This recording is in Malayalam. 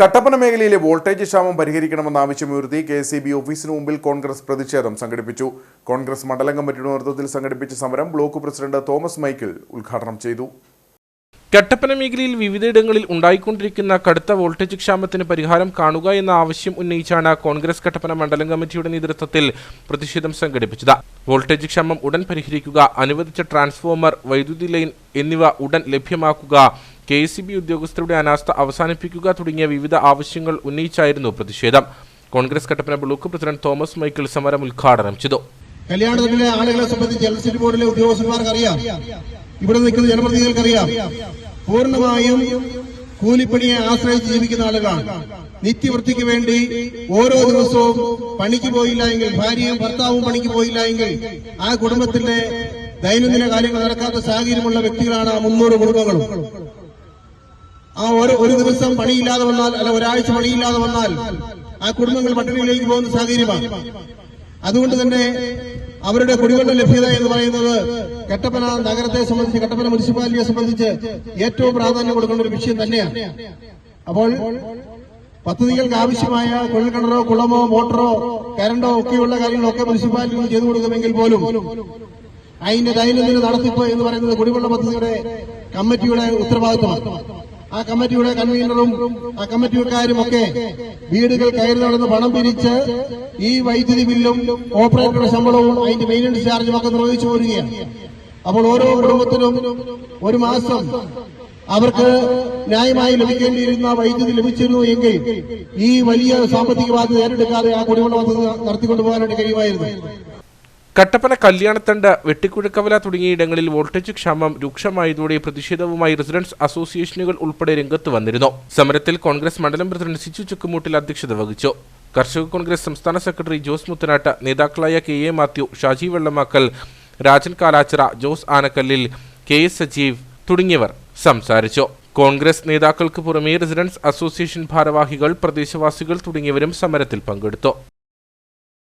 കട്ടപ്പന മേഖലയിലെ വോൾട്ടേജ് ക്ഷാമം പരിഹരിക്കണമെന്ന ആവശ്യമുയർത്തി കെ എസ് ബി ഓഫീസിന് മുമ്പിൽ കോൺഗ്രസ് പ്രതിഷേധം സംഘടിപ്പിച്ചു. കോൺഗ്രസ് മണ്ഡലം കമ്മിറ്റിയുടെ നേതൃത്വത്തിൽ സംഘടിപ്പിച്ച സമരം ബ്ലോക്ക് പ്രസിഡന്റ് തോമസ് മൈക്കിൾ ഉദ്ഘാടനം ചെയ്തു. കട്ടപ്പന മേഖലയിൽ വിവിധയിടങ്ങളിൽ ഉണ്ടായിക്കൊണ്ടിരിക്കുന്ന കടുത്ത വോൾട്ടേജ് ക്ഷാമത്തിന് പരിഹാരം കാണുക എന്ന ആവശ്യം ഉന്നയിച്ചാണ് കോൺഗ്രസ് കട്ടപ്പന മണ്ഡലം കമ്മിറ്റിയുടെ നേതൃത്വത്തിൽ പ്രതിഷേധം സംഘടിപ്പിച്ചത്. വോൾട്ടേജ് ക്ഷാമം ഉടൻ പരിഹരിക്കുക അനുവദിച്ച ട്രാൻസ്ഫോമർ വൈദ്യുതി ലൈൻ എന്നിവ ഉടൻ ലഭ്യമാക്കുക കെ എസ് ഉദ്യോഗസ്ഥരുടെ അനാസ്ഥ അവസാനിപ്പിക്കുക തുടങ്ങിയ വിവിധ ആവശ്യങ്ങൾ ഉന്നയിച്ചായിരുന്നു പ്രതിഷേധം. കോൺഗ്രസ് കട്ടപ്പന ബ്ലോക്ക് പ്രസിഡന്റ് തോമസ് മൈക്കിൾ സമരം ഉദ്ഘാടനം ചെയ്തു. കല്യാണത്തിലെ ആളുകളെ സംബന്ധിച്ച് ഇലക്ട്രിസിറ്റി ബോർഡിലെ ഉദ്യോഗസ്ഥന്മാർക്ക് അറിയാം ഇവിടെ നിൽക്കുന്ന ജനപ്രതിനിധികൾക്ക് പൂർണമായും കൂലിപ്പണിയെ ആശ്രയിച്ച് ജീവിക്കുന്ന ആളുകളാണ്. നിത്യവൃത്തിക്ക് വേണ്ടി ഓരോ ദിവസവും പണിക്ക് പോയില്ല എങ്കിൽ ഭാര്യയും ഭർത്താവും പണിക്ക് പോയില്ല എങ്കിൽ ആ കുടുംബത്തിന്റെ ദൈനംദിന കാര്യങ്ങൾ നടക്കാത്ത സാഹചര്യമുള്ള വ്യക്തികളാണ് ആ മുന്നൂറ് കുടുംബങ്ങളും. ആ ഒരു ഒരു ദിവസം പണിയില്ലാതെ വന്നാൽ അല്ല ഒരാഴ്ച പണിയില്ലാതെ വന്നാൽ ആ കുടുംബങ്ങൾ പട്ടിണിയിലേക്ക് പോകുന്ന സാഹചര്യമാണ്. അതുകൊണ്ട് തന്നെ അവരുടെ കുടിവെള്ള ലഭ്യത എന്ന് പറയുന്നത് കട്ടപ്പന നഗരത്തെ സംബന്ധിച്ച് കട്ടപ്പന മുനിസിപ്പാലിറ്റിയെ സംബന്ധിച്ച് ഏറ്റവും പ്രാധാന്യം കൊടുക്കുന്ന ഒരു വിഷയം തന്നെയാണ്. അപ്പോൾ പദ്ധതികൾക്ക് ആവശ്യമായ കുഴൽക്കിണറോ കുളമോ മോട്ടറോ കരണ്ടോ ഒക്കെയുള്ള കാര്യങ്ങളൊക്കെ മുനിസിപ്പാലിറ്റികൾ ചെയ്തു കൊടുക്കുമെങ്കിൽ പോലും അതിന്റെ ദൈനംദിന നടത്തിപ്പ് എന്ന് പറയുന്നത് കുടിവെള്ള പദ്ധതിയുടെ കമ്മിറ്റിയുടെ ഉത്തരവാദിത്തമാണ് ആ കമ്മിറ്റിയുടെ കൺവീനറും ആ കമ്മിറ്റിക്കാരും ഒക്കെ വീടുകൾ കയറി നടന്ന് പണം പിരിച്ച് ഈ വൈദ്യുതി ബില്ലും ഓപ്പറേറ്ററുടെ ശമ്പളവും അതിന്റെ മെയിന്റനൻസ് ചാർജും ഒക്കെ നിർവഹിച്ചു പോരുകയാണ്. അപ്പോൾ ഓരോ കുടുംബത്തിനും ഒരു മാസം അവർക്ക് ന്യായമായി ലഭിക്കേണ്ടിയിരുന്ന വൈദ്യുതി ലഭിച്ചിരുന്നു എങ്കിൽ ഈ വലിയ സാമ്പത്തിക ബാധ്യത ഏറ്റെടുക്കാതെ ആ കുടിവെള്ള പദ്ധതി നടത്തിക്കൊണ്ടുപോകാനായിട്ട് കഴിയുമായിരുന്നു. കട്ടപ്പന കല്യാണത്തണ്ട് വെട്ടിക്കുഴക്കവല തുടങ്ങിയ ഇടങ്ങളിൽ വോൾട്ടേജ് ക്ഷാമം രൂക്ഷമായതോടെ പ്രതിഷേധവുമായി റെസിഡൻസ് അസോസിയേഷനുകൾ ഉൾപ്പെടെ രംഗത്ത് വന്നിരുന്നു. സമരത്തിൽ കോൺഗ്രസ് മണ്ഡലം പ്രസിഡന്റ് സിജു ചുക്കുമൂട്ടിൽ അധ്യക്ഷത വഹിച്ചു. കർഷക കോൺഗ്രസ് സംസ്ഥാന സെക്രട്ടറി ജോസ് മുത്തനാട്ട് നേതാക്കളായ K A Mathew Shaji Vellamakkal Rajan Kalachira Jose Anakkallil K S Sajeev തുടങ്ങിയവർ സംസാരിച്ചു. കോൺഗ്രസ് നേതാക്കൾക്ക് പുറമെ റെസിഡൻസ് അസോസിയേഷൻ ഭാരവാഹികൾ പ്രദേശവാസികൾ തുടങ്ങിയവരും സമരത്തിൽ പങ്കെടുത്തു.